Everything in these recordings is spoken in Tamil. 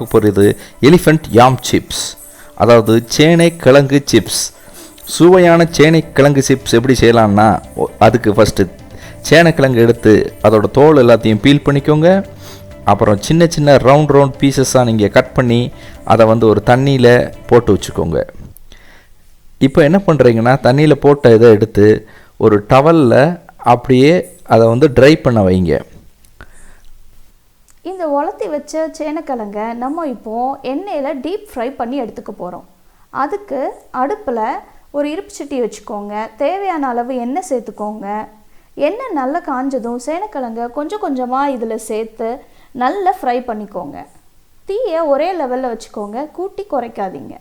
பார்க்க போகிறது எலிஃபண்ட் யாம் சிப்ஸ். அதாவது சேனை கிழங்கு சிப்ஸ். சுவையான சேனை கிழங்கு சிப்ஸ் எப்படி செய்யலாம்னா அதுக்கு ஃபஸ்ட்டு சேனைக்கிழங்கு எடுத்து அதோட தோல் எல்லாத்தையும் பீல் பண்ணிக்கோங்க. அப்புறம் சின்ன சின்ன ரவுண்ட் ரவுண்ட் பீசஸாக நீங்கள் கட் பண்ணி அதை வந்து ஒரு தண்ணியில் போட்டு வச்சுக்கோங்க. இப்போ என்ன பண்ணுறீங்கன்னா தண்ணியில் போட்ட இதை எடுத்து ஒரு டவலில் அப்படியே அதை வந்து ட்ரை பண்ண வைங்க. இந்த உலர்த்தி வச்ச சேனக்கிழங்க நம்ம இப்போ எண்ணெயில் டீப் ஃப்ரை பண்ணி எடுத்துக்க போகிறோம் அதுக்கு அடுப்பில் ஒரு இருப்பு சட்டி வச்சுக்கோங்க. தேவையான அளவு எண்ணெய் சேர்த்துக்கோங்க. எண்ணெய் நல்லா காஞ்சதும் சேனக்கிழங்க கொஞ்சம் கொஞ்சமாக இதில் சேர்த்து நல்லா ஃப்ரை பண்ணிக்கோங்க. தீயை ஒரே லெவலில் வச்சுக்கோங்க. கூட்டி குறைக்காதீங்க.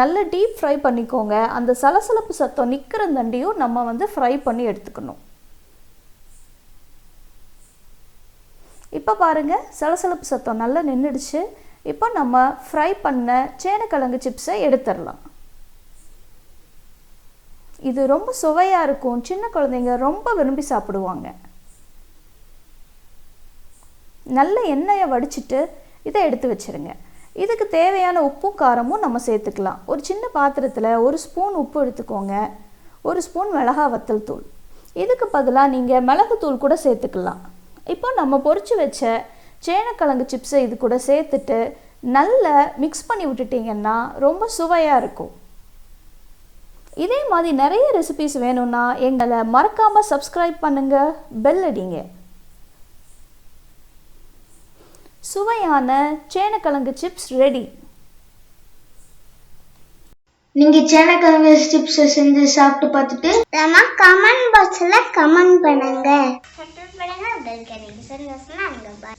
நல்ல டீப் ஃப்ரை பண்ணிக்கோங்க. அந்த சலசலப்பு சத்தம் நிற்கிற தண்டியும் நம்ம வந்து ஃப்ரை பண்ணி எடுத்துக்கணும். இப்போ பாருங்கள் சலசலப்பு சத்தம் நல்லா நின்றுடுச்சு இப்போ நம்ம ஃப்ரை பண்ண சேனக்கிழங்கு சிப்ஸை எடுத்துடலாம். இது ரொம்ப சுவையாக இருக்கும். சின்ன குழந்தைங்க ரொம்ப விரும்பி சாப்பிடுவாங்க. நல்ல எண்ணெயை வடிச்சிட்டு இதை எடுத்து வச்சிருங்க. இதுக்கு தேவையான உப்பும் காரமும் நம்ம சேர்த்துக்கலாம். ஒரு சின்ன பாத்திரத்தில் ஒரு ஸ்பூன் உப்பு எடுத்துக்கோங்க. ஒரு ஸ்பூன் மிளகா வத்தல் தூள். இதுக்கு பதிலாக நீங்கள் மிளகுத்தூள் கூட சேர்த்துக்கலாம். இப்போ நம்ம பொறிச்சு வச்ச சேனக்கிழங்கு சிப்ஸை இது கூட சேர்த்துட்டு நல்லா மிக்ஸ் பண்ணி விட்டுட்டிங்கன்னா ரொம்ப சுவையாக இருக்கும். இதே மாதிரி நிறைய ரெசிபிஸ் வேணும்னா எங்களை மறக்காமல் சப்ஸ்கிரைப் பண்ணுங்கள் பெல் அடிங்க. சுவையான சேனக்கிழங்கு சிப்ஸ் ரெடி நீங்க சேனக்கிழங்கு சிப்ஸ் செஞ்சு சாப்பிட்டு பார்த்துட்டு நம்ம கமெண்ட் பாக்ஸ்ல கமெண்ட் பண்ணுங்க. சப்ஸ்கிரைப் பண்ணுங்க பெல் கனெக்ஷன் பாய்